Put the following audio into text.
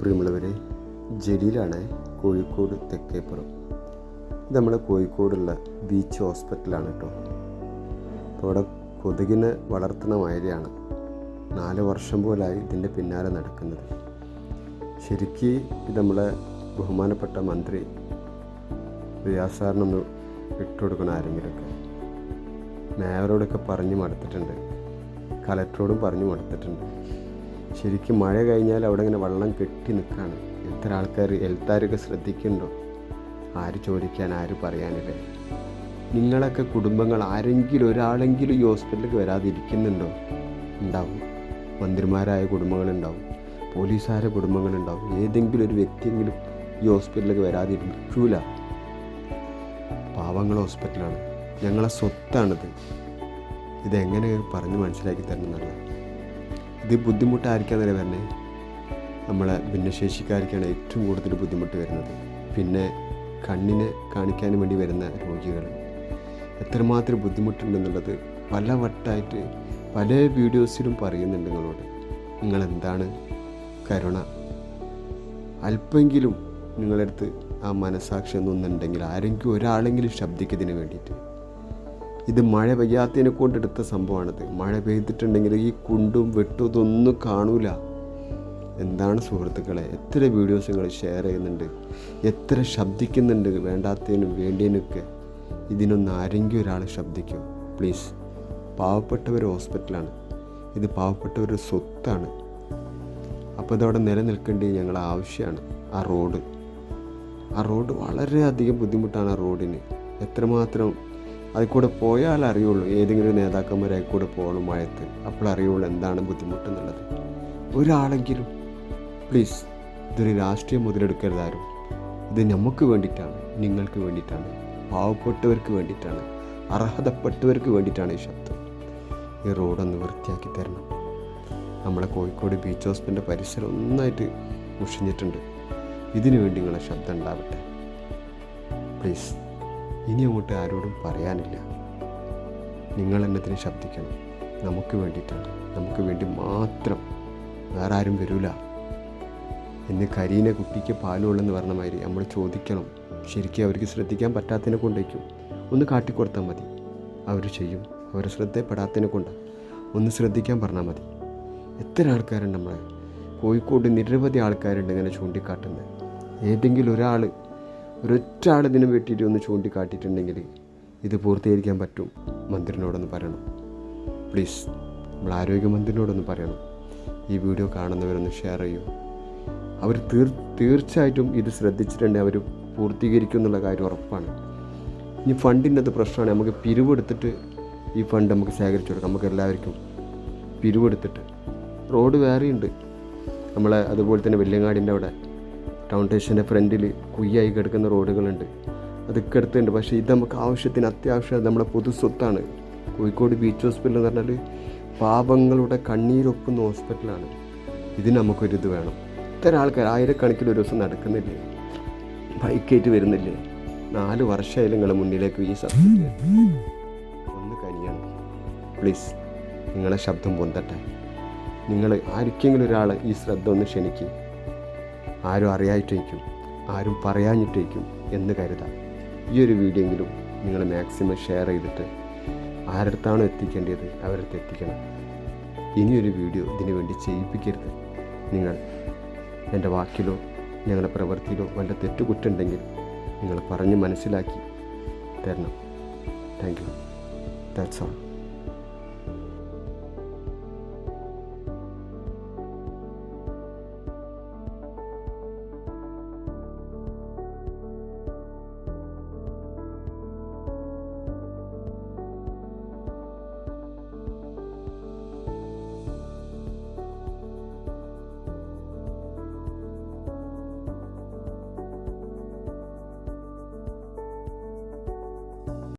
പ്രിയമുള്ളവരെ ജലീലാണ് കോഴിക്കോട് തെക്കേപ്പുറം. ഇത് നമ്മുടെ കോഴിക്കോടുള്ള ബീച്ച് ഹോസ്പിറ്റലാണ് കേട്ടോ അപ്പോൾ അവിടെ കൊതുകിനെ വളർത്തുന്ന മാതിരിയാണ്. നാല് വർഷം പോലായി ഇതിന്റെ പിന്നാലെ നടക്കുന്നത്. ശരിക്ക് ഇത് നമ്മളെ ബഹുമാനപ്പെട്ട മന്ത്രി റിയാസ് സാറിനൊന്ന് ഇട്ടുകൊടുക്കണം ആരെങ്കിലുമൊക്കെ. മേയറോടൊക്കെ പറഞ്ഞു മടുത്തിട്ടുണ്ട്. കലക്ടറോടും പറഞ്ഞു മടുത്തിട്ടുണ്ട്. ശരിക്കും മഴ കഴിഞ്ഞാൽ അവിടെ ഇങ്ങനെ വെള്ളം കെട്ടി നിൽക്കുകയാണ്. എത്ര ആൾക്കാർ എൽത്താരൊക്കെ ശ്രദ്ധിക്കുന്നുണ്ടോ? ആര് ചോദിക്കാൻ ആര് പറയാനില്ലേ നിങ്ങളൊക്കെ കുടുംബങ്ങൾ ആരെങ്കിലും ഒരാളെങ്കിലും ഈ ഹോസ്പിറ്റലിലേക്ക് വരാതിരിക്കുന്നുണ്ടോ? ഉണ്ടാവും. മന്ത്രിമാരായ കുടുംബങ്ങളുണ്ടാവും. പോലീസുകാരെ കുടുംബങ്ങളുണ്ടാവും. ഏതെങ്കിലും ഒരു വ്യക്തിയെങ്കിലും ഈ ഹോസ്പിറ്റലിലേക്ക് വരാതിരിക്കൂല. പാവങ്ങൾ ഹോസ്പിറ്റലാണ്. ഞങ്ങളെ സ്വത്താണിത്. ഇതെങ്ങനെ പറഞ്ഞ് മനസ്സിലാക്കി തരണം എന്നല്ല ബുദ്ധിമുട്ടായിരിക്കാം തന്നെ വരുന്നത് നമ്മളെ ഭിന്നശേഷിക്കാർക്കാണ് ഏറ്റവും കൂടുതൽ ബുദ്ധിമുട്ട് വരുന്നത്. പിന്നെ കണ്ണിനെ കാണിക്കാൻ വേണ്ടി വരുന്ന രോഗികൾ. എത്രമാത്രം ബുദ്ധിമുട്ടുണ്ടെന്നുള്ളത് പല വട്ടായിട്ട് പല വീഡിയോസിലും പറയുന്നുണ്ട് നിങ്ങളോട് നിങ്ങളെന്താണ്? കരുണ. അല്പമെങ്കിലും നിങ്ങളടുത്ത് ആ മനസാക്ഷി എന്നുണ്ടെങ്കിൽ ആരെങ്കിലും ഒരാളെങ്കിലും ശബ്ദിക്കുന്നതിന് വേണ്ടിയിട്ട്. ഇത് മഴ പെയ്യാത്തതിനെ കൊണ്ടെടുത്ത സംഭവമാണിത്. മഴ പെയ്തിട്ടുണ്ടെങ്കിൽ ഈ കുണ്ടും വെട്ടും ഇതൊന്നും കാണൂല. എന്താണ് സുഹൃത്തുക്കളെ? എത്ര വീഡിയോസ് നിങ്ങൾ ഷെയർ ചെയ്യുന്നുണ്ട്? എത്ര ശബ്ദിക്കുന്നുണ്ട് വേണ്ടാത്തതിനും വേണ്ടിയതിനൊക്കെ? ഇതിനൊന്ന് ആരെങ്കിലും ഒരാൾ ശബ്ദിക്കും. പ്ലീസ് പാവപ്പെട്ടവർ ഹോസ്പിറ്റലാണ്. ഇത് പാവപ്പെട്ടവരുടെ സ്വത്താണ്. അപ്പോൾ ഇതവിടെ നിലനിൽക്കേണ്ടത് ഞങ്ങളെ ആവശ്യമാണ്. ആ റോഡ്. ആ റോഡ് വളരെയധികം ബുദ്ധിമുട്ടാണ് ആ റോഡിന്. എത്രമാത്രം അതിൽ കൂടെ പോയാൽ അറിയുള്ളൂ. ഏതെങ്കിലും നേതാക്കന്മാർ അതിൽ കൂടെ പോകണം മഴയത്ത്. അപ്പോൾ അറിയുള്ളൂ എന്താണ് ബുദ്ധിമുട്ടെന്നുള്ളത്. ഒരാളെങ്കിലും പ്ലീസ് ഇതൊരു രാഷ്ട്രീയം മുതലെടുക്കരുതാരും ഇത് നമുക്ക് വേണ്ടിയിട്ടാണ് നിങ്ങൾക്ക് വേണ്ടിയിട്ടാണ് പാവപ്പെട്ടവർക്ക് വേണ്ടിയിട്ടാണ് അർഹതപ്പെട്ടവർക്ക് വേണ്ടിയിട്ടാണ് ഈ ശബ്ദം. ഈ റോഡൊന്ന് വൃത്തിയാക്കി തരണം. നമ്മളെ കോഴിക്കോട് ബീച്ച് ഹോസ്പിറ്റലിന്റെ പരിസരം ഒന്നായിട്ട് മുഷിഞ്ഞിട്ടുണ്ട്. ഇതിനു വേണ്ടി നിങ്ങളെ ശബ്ദം ഉണ്ടാവട്ടെ. പ്ലീസ് ഇനി അങ്ങോട്ട് ആരോടും പറയാനില്ല. നിങ്ങൾ എന്നതിന് ശബ്ദിക്കണം. നമുക്ക് വേണ്ടിയിട്ടാണ്. നമുക്ക് വേണ്ടി മാത്രം വേറെ ആരും വരൂല. എന്ന് കരീന കുട്ടിക്ക് പാലുള്ളെന്ന് പറഞ്ഞ മാതിരി നമ്മൾ ചോദിക്കണം. ശരിക്കും അവർക്ക് ശ്രദ്ധിക്കാൻ പറ്റാത്തതിനെ കൊണ്ടേക്കും ഒന്ന് കാട്ടിക്കൊടുത്താൽ മതി. അവർ ചെയ്യും. അവർ ശ്രദ്ധപ്പെടാത്തതിനെ കൊണ്ട്. ഒന്ന് ശ്രദ്ധിക്കാൻ പറഞ്ഞാൽ മതി. എത്ര ആൾക്കാരുണ്ട് നമ്മളെ? കോഴിക്കോട് നിരവധി ആൾക്കാരുണ്ട് ഇങ്ങനെ ചൂണ്ടിക്കാട്ടുന്നത്. ഏതെങ്കിലും ഒരാൾ ഒരൊറ്റ ആൾ വെട്ടിയിട്ട് വേണ്ടിയിട്ട് ഒന്ന് ചൂണ്ടിക്കാട്ടിയിട്ടുണ്ടെങ്കിൽ ഇത് പൂർത്തീകരിക്കാൻ പറ്റും. മന്ത്രിനോടൊന്ന് പറയണം. പ്ലീസ് നമ്മൾ ആരോഗ്യമന്ത്രിനോടൊന്ന് പറയണം. ഈ വീഡിയോ കാണുന്നവരൊന്ന് ഷെയർ ചെയ്യൂ. അവർ തീർ തീർച്ചയായിട്ടും ഇത് ശ്രദ്ധിച്ചിട്ടുണ്ടെങ്കിൽ അവർ പൂർത്തീകരിക്കും എന്നുള്ള കാര്യം ഉറപ്പാണ്. ഇനി ഫണ്ടിന്റെ അത് പ്രശ്നമാണ്. നമുക്ക് പിരിവെടുത്തിട്ട് ഈ ഫണ്ട് നമുക്ക് ശേഖരിച്ചു കൊടുക്കാം. നമുക്ക് എല്ലാവർക്കും പിരിവെടുത്തിട്ട് റോഡ് വേറെയുണ്ട്. നമ്മളെ അതുപോലെ തന്നെ വെല്ലങ്ങാടിന്റെ അവിടെ. ടൗൺ സ്റ്റേഷന്റെ ഫ്രണ്ടിൽ കുയ്യായി കിടക്കുന്ന റോഡുകളുണ്ട്. അതൊക്കെ അടുത്തുണ്ട് പക്ഷേ ഇത് നമുക്ക് ആവശ്യത്തിന് അത്യാവശ്യം നമ്മുടെ പൊതു സ്വത്താണ്. കോഴിക്കോട് ബീച്ച് ഹോസ്പിറ്റൽ എന്ന് പറഞ്ഞാൽ പാപങ്ങളുടെ കണ്ണീരൊപ്പുന്ന ഹോസ്പിറ്റലാണ് ഇതിന് നമുക്കൊരിത് വേണം. ഇത്തരം ആൾക്കാർ ആയിരക്കണക്കിന് ഒരു ദിവസം നടക്കുന്നില്ലേ? ബൈക്കേറ്റ് വരുന്നില്ലേ? നാല് വർഷമായാലും നിങ്ങളെ മുന്നിലേക്ക് ഈ ശബ്ദം ഒന്ന് കനിയണം. പ്ലീസ് നിങ്ങളെ ശബ്ദം പൊന്തട്ടെ. നിങ്ങൾ ആർക്കെങ്കിലും ഒരാൾ ഈ ശ്രദ്ധ ഒന്ന് ക്ഷണിക്കും. ആരും അറിയായിട്ടേക്കും ആരും പറയാഞ്ഞിട്ടേക്കും എന്ന് കരുതാം. ഈ ഒരു വീഡിയോ എങ്കിലും നിങ്ങൾ മാക്സിമം ഷെയർ ചെയ്തിട്ട് ആരടുത്താണോ എത്തിക്കേണ്ടത് അവരടുത്ത് എത്തിക്കണം. ഇനിയൊരു വീഡിയോ ഇതിനു വേണ്ടി ചെയ്യിപ്പിക്കരുത്. നിങ്ങൾ എന്റെ വാക്കിലോ ഞങ്ങളുടെ പ്രവൃത്തിയിലോ വല്ല തെറ്റുകുറ്റുണ്ടെങ്കിൽ നിങ്ങൾ പറഞ്ഞ് മനസ്സിലാക്കി തരണം. Thank you that's all